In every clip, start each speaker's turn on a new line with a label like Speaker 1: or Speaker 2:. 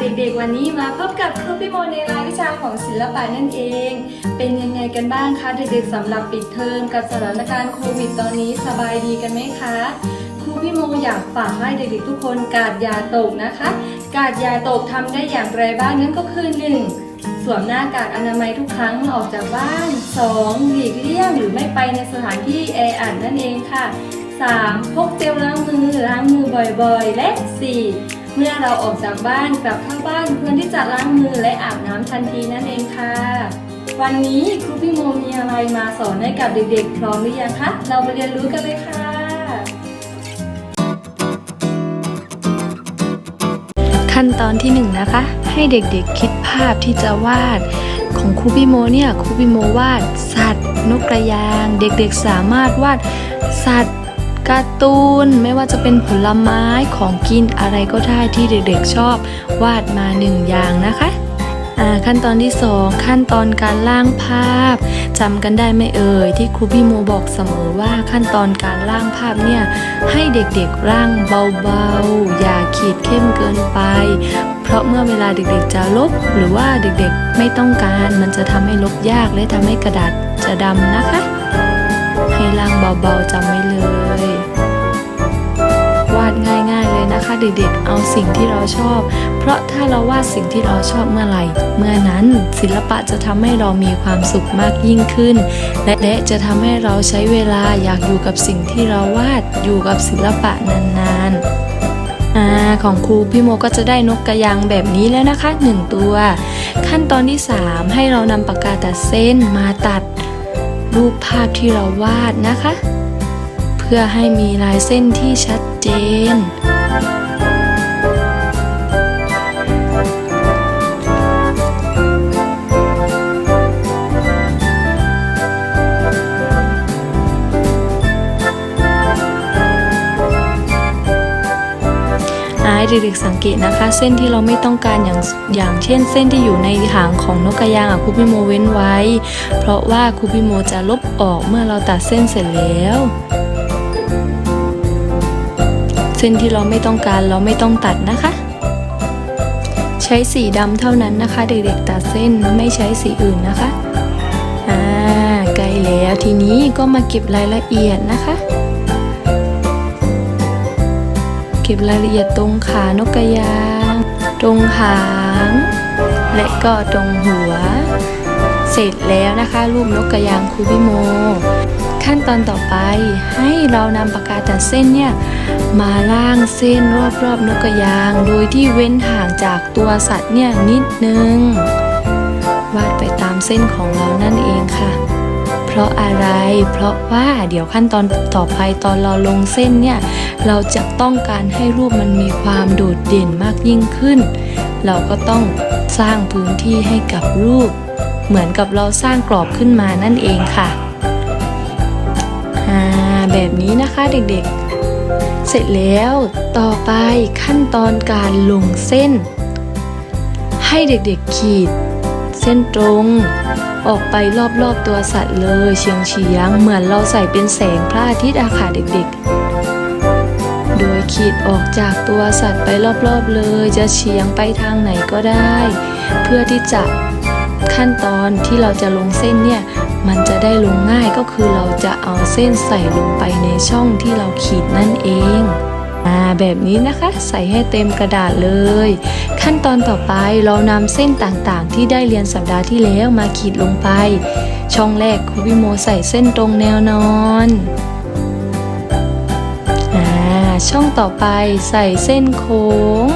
Speaker 1: เด็กๆวันนี้มาพบกับครูพี่โมในรายวิชาของศิลปะนั่นเอง เป็นยังไงกันบ้างคะเด็กๆสำหรับปิดเทอมกับสถานการณ์โควิดตอนนี้สบายดีกันไหมคะครูพี่โมอยากฝากให้เด็กๆทุกคนกาดยาตกนะคะ กาดยาตกทำได้อย่างไรบ้างนั่นก็คือ 1. สวมหน้ากากอนามัยทุกครั้งเมื่อออกจากบ้าน 2. หลีกเลี่ยงหรือไม่ไปในสถานที่แออัดนั่นเองค่ะ 3. พกเจลล้างมือล้างมือบ่อยๆ และ 4. เมื่อเราออกจากบ้านกลับเข้าบ้านควรที่จะล้างมือและอาบน้ำทันทีนั่นเองค่ะ วันนี้ครูพี่โมมีอะไรมาสอนให้กับเด็กๆ พร้อมหรือยังคะ เราไปเรียนรู้กันเลยค่ะ
Speaker 2: ขั้นตอนที่หนึ่งนะคะ ให้เด็กๆคิดภาพที่จะวาด ของครูพี่โมเนี่ยครูพี่โมวาด สัตว์ นกกระยาง เด็กๆสามารถวาดสัตว์ การ์ตูนไม่ว่าจะเป็นผลไม้ของกินอะไรก็ได้ที่เด็กๆชอบ วาดมาหนึ่งอย่างนะคะอ่าขั้นตอนที่สองขั้นตอนการล่างภาพจำกันได้ไหมเอ่ยที่ครูพี่โมบอกเสมอว่าขั้นตอนการล่างภาพเนี่ยให้เด็กๆร่างเบาๆ อย่าขีดเข้มเกินไป เพราะเมื่อเวลาเด็กๆจะลบ หรือว่าเด็กๆไม่ต้องการมันจะทำให้ลบยากและทำให้กระดาษจะดำนะคะ ให้ล่างเบาๆจำไว้เลย เด็กๆ เอาสิ่งที่เราชอบ เพราะถ้าเราวาดสิ่งที่เราชอบเมื่อไหร่ เมื่อนั้นศิลปะจะทำให้เรามีความสุขมากยิ่งขึ้น และและจะทำให้เราใช้เวลาอยากอยู่กับสิ่งที่เราวาดอยู่กับศิลปะนานๆอของครูพี่โมก็จะได้นกกระยางแบบนี้แล้วนะคะหนึ่งตัว ขั้นตอนที่ 3 ให้เรานำปากกาตัดเส้นมาตัดรูปภาพที่เราวาดนะคะ เพื่อให้มีลายเส้นที่ชัดเจน ให้เด็กๆสังเกตนะคะ เส้นที่เราไม่ต้องการอย่างอย่างเช่น เส้นที่อยู่ในหางของนกกระยางอะครูพี่โมเว้นไว้ เพราะว่าครูพี่โมจะลบออกเมื่อเราตัดเส้นเสร็จแล้ว เส้นที่เราไม่ต้องการเราไม่ต้องตัดนะคะ ใช้สีดำเท่านั้นนะคะ เด็กๆตัดเส้นไม่ใช้สีอื่นนะคะอ่าใกล้แล้วทีนี้ก็มาเก็บรายละเอียดนะคะ ก็บรายละเอียดตรงขานกกระยาง ตรงหาง และก็ตรงหัว เสร็จแล้วนะคะ รูปนกกระยางคูบิโม ขั้นตอนต่อไปให้เรานำปากกาตัดเส้นเนี่ย มาล่างเส้นรอบๆนกกระยาง โดยที่เว้นห่างจากตัวสัตว์เนี่ยนิดนึง วาดไปตามเส้นของเรานั่นเองค่ะ เพราะอะไร เพราะว่าเดี๋ยวขั้นตอนต่อไปตอนเราลงเส้นเนี่ย เราจะต้องการให้รูปมันมีความโดดเด่นมากยิ่งขึ้น เราก็ต้องสร้างพื้นที่ให้กับรูป เหมือนกับเราสร้างกรอบขึ้นมานั่นเองค่ะอ่าแบบนี้นะคะเด็กๆ เสร็จแล้วต่อไปขั้นตอนการลงเส้น ให้เด็กๆขีด เส้นตรง ออกไปรอบๆตัวสัตว์เลยเฉียงเฉียงเหมือนเราใส่เป็นแสงพระอาทิตย์อาค่ะเด็กๆ โดยขีดออกจากตัวสัตว์ไปรอบๆเลย จะเฉียงไปทางไหนก็ได้ เพื่อที่จะขั้นตอนที่เราจะลงเส้นเนี่ยมันจะได้ลงง่ายก็คือเราจะเอาเส้นใส่ลงไปในช่องที่เราขีดนั่นเอง อ่าแบบนี้นะคะใส่ให้เต็มกระดาษเลย ขั้นตอนต่อไปเรานำเส้นต่างๆ ที่ได้เรียนสัปดาห์ที่แล้วมาขีดลงไป ช่องแรกครูพิโมใส่เส้นตรงแนวนอนอ่าช่องต่อไปใส่เส้นโค้ง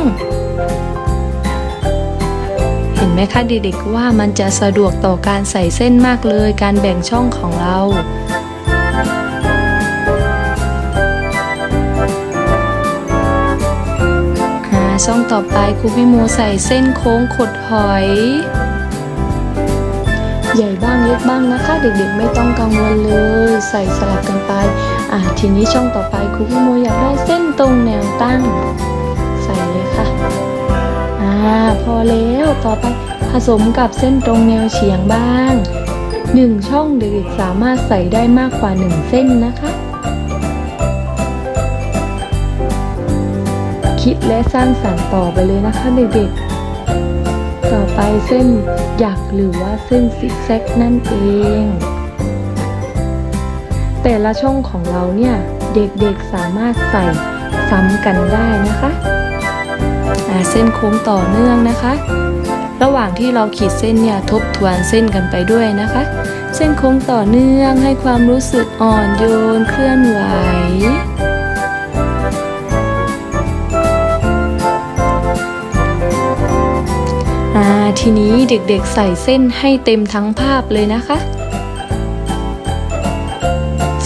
Speaker 2: เห็นไหมคะเด็กๆว่ามันจะสะดวกต่อการใส่เส้นมากเลย การแบ่งช่องของเรา ช่องต่อไปครูพี่โมใส่เส้นโค้งขดหอย ใหญ่บ้างเล็กบ้างนะคะ เด็กๆไม่ต้องกังวลเลย ใส่สลับกันไป อ่าทีนี้ช่องต่อไปครูพี่โมอยากได้เส้นตรงแนวตั้ง ใส่เลยค่ะอ่าพอแล้วต่อไปผสมกับเส้นตรงแนวเฉียงบ้างหนึ่งช่องเด็กๆสามารถใส่ได้มากกว่าหนึ่งเส้นนะคะ คิดและสร้างสรรค์ต่อไปเลยนะคะเด็กๆ ต่อไปเส้นหยักหรือว่าเส้นซิกแซกนั่นเอง แต่ละช่องของเราเนี่ยเด็กๆสามารถใส่ซ้ำกันได้นะคะเส้นโค้งต่อเนื่องนะคะ ระหว่างที่เราขีดเส้นเนี่ยทบทวนเส้นกันไปด้วยนะคะ เส้นโค้งต่อเนื่องให้ความรู้สึกอ่อนโยนเคลื่อนไหว เด็กๆใส่เส้นให้เต็มทั้งภาพเลยนะคะ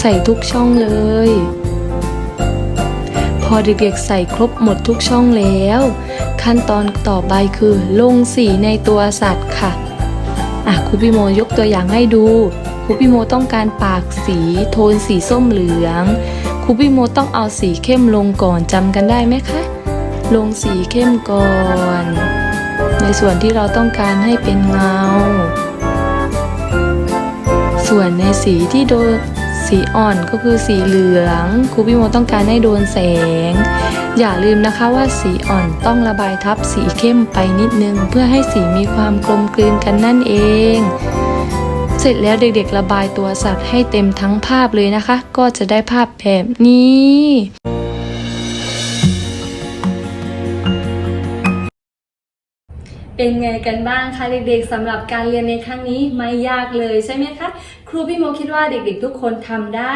Speaker 2: ใส่ทุกช่องเลย พอเด็กๆใส่ครบหมดทุกช่องแล้ว ขั้นตอนต่อไปคือลงสีในตัวสัตว์ค่ะอะครูพี่โมยกตัวอย่างให้ดูครูพี่โมต้องการปากสีโทนสีส้มเหลืองครูพี่โมต้องเอาสีเข้มลงก่อนจำกันได้ไหมคะ ลงสีเข้มก่อน ในส่วนที่เราต้องการให้เป็นเงา ส่วนในสีที่โดนสีอ่อนก็คือสีเหลืองครูพี่โมต้องการให้โดนแสง อย่าลืมนะคะว่าสีอ่อนต้องระบายทับสีเข้มไปนิดนึง เพื่อให้สีมีความกลมกลืนกันนั่นเอง เสร็จแล้วเด็กๆ ระบายตัวสัตว์ให้เต็มทั้งภาพเลยนะคะ ก็จะได้ภาพแบบนี้
Speaker 1: เป็นไงกันบ้างคะเด็กๆสำหรับการเรียนในครั้งนี้ไม่ยากเลยใช่ไหมคะครูพี่โมคิดว่าเด็กๆ ทุกคนทำได้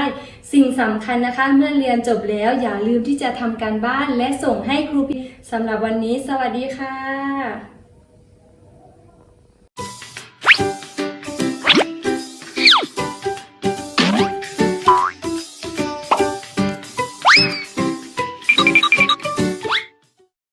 Speaker 1: สิ่งสำคัญนะคะเมื่อเรียนจบแล้วอย่าลืมที่จะทำการบ้านและส่งให้ครูพี่สำหรับวันนี้ สวัสดีค่ะ